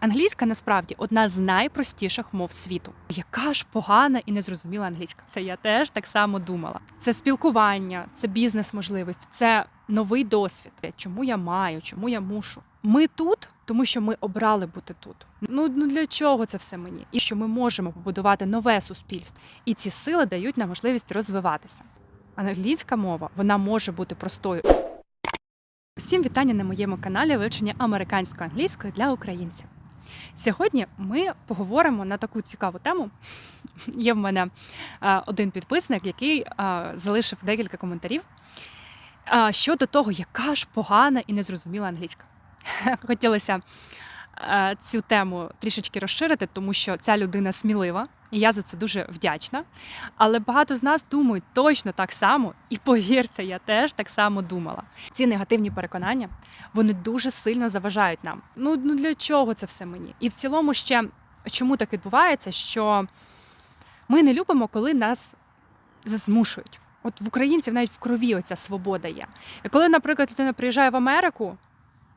Англійська насправді одна з найпростіших мов світу. Яка ж погана і незрозуміла англійська? Це я теж так само думала. Це спілкування, це бізнес-можливості, це новий досвід. Чому я маю, чому я мушу? Ми тут, тому що ми обрали бути тут. Ну ну для чого це все мені? І що ми можемо побудувати нове суспільство, і ці сили дають нам можливість розвиватися. Англійська мова вона може бути простою. Всім вітання на моєму каналі вивчення американської англійської для українців. Сьогодні ми поговоримо на таку цікаву тему. Є в мене е, один підписник, який е, залишив декілька коментарів е, щодо того, яка ж погана і незрозуміла англійська. Хотілося цю тему трішечки розширити, тому що ця людина смілива, і я за це дуже вдячна. Але багато з нас думають точно так само, і повірте, я теж так само думала. Ці негативні переконання вони дуже сильно заважають нам. Ну, ну для чого це все мені? І в цілому ще чому так відбувається, що ми не любимо, коли нас змушують. От в українців навіть в крові оця свобода є. І коли, наприклад, людина приїжджає в Америку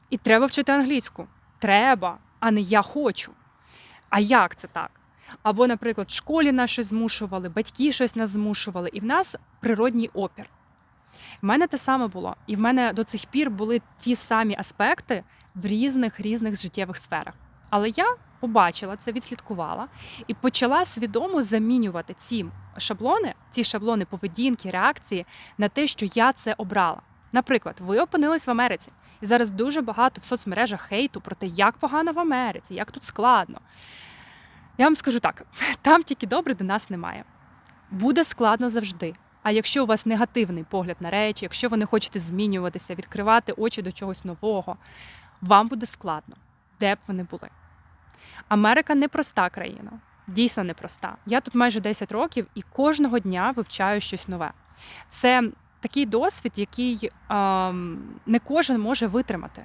і треба вчити англійську, треба, а не я хочу. А як це так? Або, наприклад, в школі нас щось змушували, батьки щось нас змушували, і в нас природній опір. В мене те саме було, і в мене до цих пір були ті самі аспекти в різних різних життєвих сферах. Але я побачила це, відслідкувала і почала свідомо замінювати ці шаблони, ці шаблони поведінки, реакції на те, що я це обрала. Наприклад, ви опинились в Америці, і зараз дуже багато в соцмережах хейту про те, як погано в Америці, як тут складно. Я вам скажу так: там тільки добре до нас немає. Буде складно завжди. А якщо у вас негативний погляд на речі, якщо ви не хочете змінюватися, відкривати очі до чогось нового, вам буде складно, де б ви не були. Америка непроста країна, дійсно непроста. Я тут майже 10 років і кожного дня вивчаю щось нове. Це такий досвід, який ем, не кожен може витримати.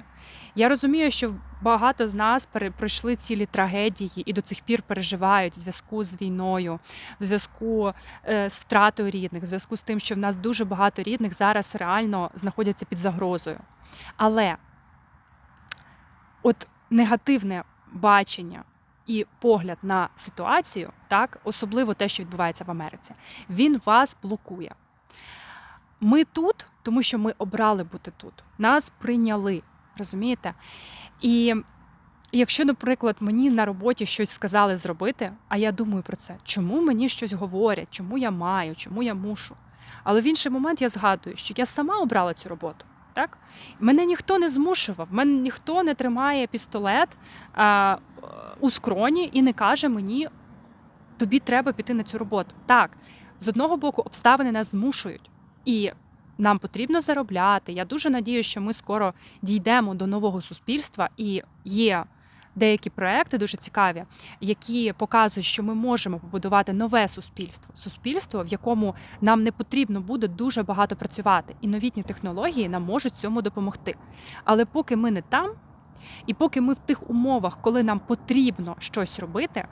Я розумію, що багато з нас пройшли цілі трагедії і до цих пір переживають в зв'язку з війною, в зв'язку е, з втратою рідних, в зв'язку з тим, що в нас дуже багато рідних зараз реально знаходяться під загрозою. Але от негативне бачення і погляд на ситуацію, так, особливо те, що відбувається в Америці, він вас блокує. Ми тут, тому що ми обрали бути тут. Нас прийняли, розумієте? І якщо, наприклад, мені на роботі щось сказали зробити, а я думаю про це, чому мені щось говорять, чому я маю, чому я мушу. Але в інший момент я згадую, що я сама обрала цю роботу. Так? Мене ніхто не змушував, мене ніхто не тримає пістолет а, у скроні і не каже мені, тобі треба піти на цю роботу. Так, з одного боку, обставини нас змушують. І нам потрібно заробляти. Я дуже надію, що ми скоро дійдемо до нового суспільства, і є деякі проекти дуже цікаві, які показують, що ми можемо побудувати нове суспільство, суспільство, в якому нам не потрібно буде дуже багато працювати, і новітні технології нам можуть цьому допомогти. Але поки ми не там, і поки ми в тих умовах, коли нам потрібно щось робити.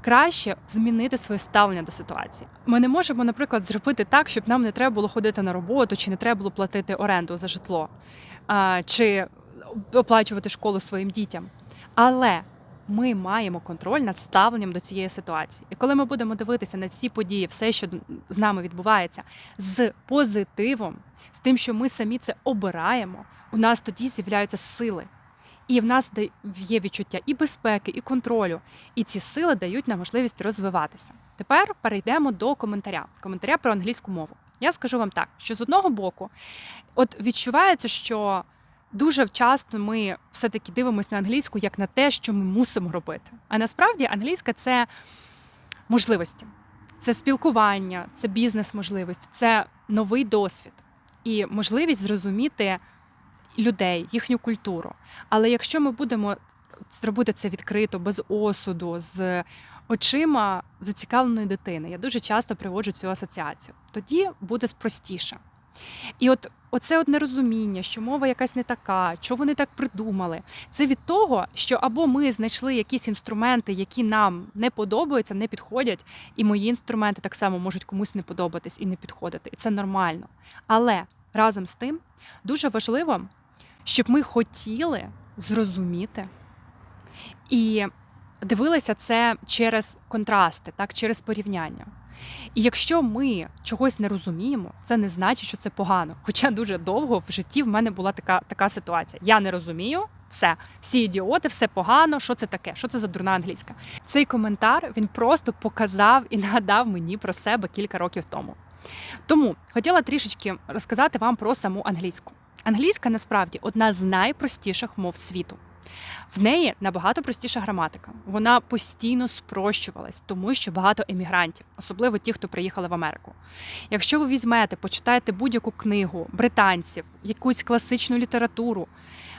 Краще змінити своє ставлення до ситуації. Ми не можемо, наприклад, зробити так, щоб нам не треба було ходити на роботу, чи не треба було платити оренду за житло, чи оплачувати школу своїм дітям. Але ми маємо контроль над ставленням до цієї ситуації. І коли ми будемо дивитися на всі події, все, що з нами відбувається, з позитивом, з тим, що ми самі це обираємо, у нас тоді з'являються сили. І в нас є відчуття і безпеки, і контролю. І ці сили дають нам можливість розвиватися. Тепер перейдемо до коментаря. Коментаря про англійську мову. Я скажу вам так, що з одного боку, от відчувається, що дуже часто ми все-таки дивимося на англійську як на те, що ми мусимо робити. А насправді англійська це можливості, це спілкування, це бізнес-можливості, це новий досвід і можливість зрозуміти людей, їхню культуру. Але якщо ми будемо зробити це відкрито, без осуду, з очима зацікавленої дитини, я дуже часто приводжу цю асоціацію, тоді буде простіше. І от оце от нерозуміння, що мова якась не така, що вони так придумали. Це від того, що або ми знайшли якісь інструменти, які нам не подобаються, не підходять, і мої інструменти так само можуть комусь не подобатись і не підходити. І це нормально. Але разом з тим дуже важливо, щоб ми хотіли зрозуміти І дивилися це через контрасти, так, через порівняння. І якщо ми чогось не розуміємо, це не значить, що це погано. Хоча дуже довго в житті в мене була така, така ситуація. Я не розумію, все, всі ідіоти, все погано. Що це таке? Що це за дурна англійська? Цей коментар він просто показав і нагадав мені про себе кілька років тому. Тому хотіла трішечки розказати вам про саму англійську. Англійська насправді одна з найпростіших мов світу. В неї набагато простіша граматика. Вона постійно спрощувалась, тому що багато емігрантів, особливо ті, хто приїхали в Америку. Якщо ви візьмете, почитаєте будь-яку книгу британців, якусь класичну літературу,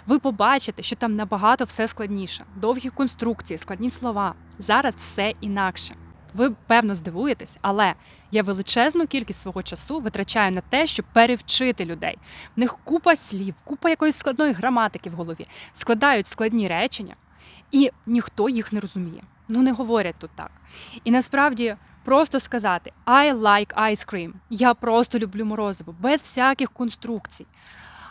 ви побачите, що там набагато все складніше. Довгі конструкції, складні слова. Зараз все інакше. Ви певно здивуєтесь, але я величезну кількість свого часу витрачаю на те, щоб перевчити людей. В них купа слів, купа якоїсь складної граматики в голові, складають складні речення, і ніхто їх не розуміє. Ну не говорять тут так. І насправді просто сказати I like ice cream, я просто люблю морозиво, без всяких конструкцій.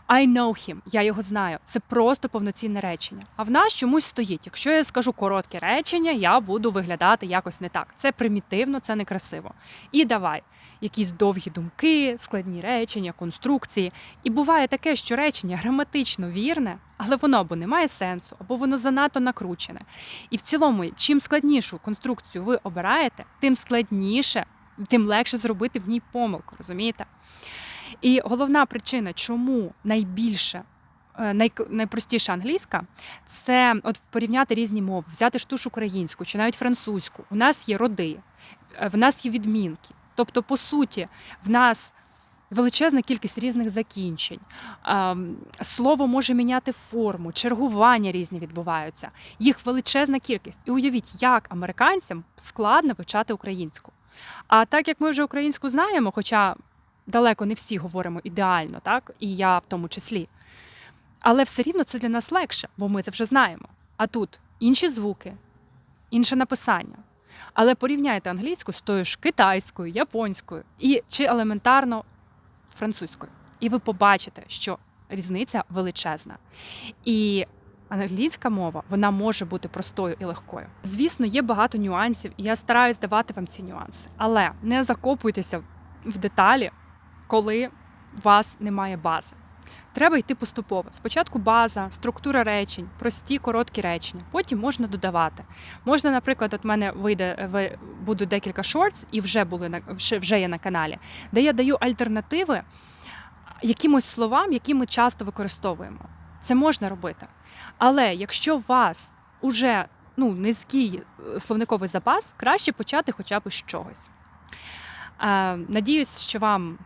I know him, я його знаю. Це просто повноцінне речення. А в нас чомусь стоїть. Якщо я скажу коротке речення, я буду виглядати якось не так. Це примітивно, це некрасиво. І давай якісь довгі думки, складні речення, конструкції. І буває таке, що речення граматично вірне, але воно або не має сенсу, або воно занадто накручене. І в цілому, чим складнішу конструкцію ви обираєте, тим складніше, тим легше зробити в ній помилку, розумієте? І головна причина, чому найбільше. е, най- найпростіша англійська це от порівняти різні мови, взяти ж ту ж українську чи навіть французьку. У нас є роди, е, в нас є відмінки. Тобто, по суті, в нас величезна кількість різних закінчень. Слово може міняти форму, чергування різні відбуваються. Їх величезна кількість. І уявіть, як американцям складно вивчати українську. А так як ми вже українську знаємо, хоча далеко не всі говоримо ідеально, так і я в тому числі. Але все рівно це для нас легше, бо ми це вже знаємо. А тут інші звуки, інше написання. Але порівняйте англійську з тою ж китайською, японською і чи елементарно французькою. І ви побачите, що різниця величезна. І англійська мова вона може бути простою і легкою. Звісно, є багато нюансів, і я стараюсь давати вам ці нюанси. Але не закопуйтеся в деталі, коли у вас немає бази. Треба йти поступово. Спочатку база, структура речень, прості короткі речення. Потім можна додавати. Можна, наприклад, от мене вийде ви буду декілька шортс, і вже були на вже- вже є на каналі, де я даю альтернативи якимось словам, які ми часто використовуємо. Це можна робити. Але якщо у вас уже ну, низький е, словниковий запас, краще почати хоча б з чогось. Е, надіюсь, що вам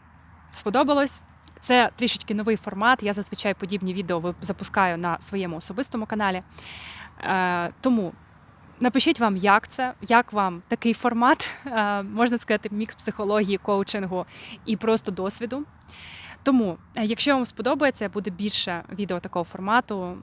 сподобалось. Це трішечки новий формат. Я зазвичай подібні відео запускаю на своєму особистому каналі. Е, тому напишіть вам, як це, як вам такий формат, е, можна сказати, мікс психології, коучингу і просто досвіду. Тому, е, якщо вам сподобається, буде більше відео такого формату.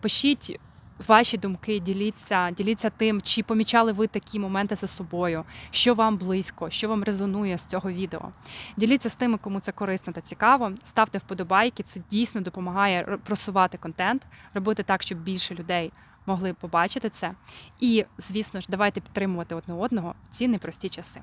Пишіть ваші думки, діліться, діліться тим, чи помічали ви такі моменти за собою, що вам близько, що вам резонує з цього відео. Діліться з тими, кому це корисно та цікаво. Ставте вподобайки, це дійсно допомагає просувати контент, робити так, щоб більше людей могли побачити це. І, звісно ж, давайте підтримувати одне одного в ці непрості часи.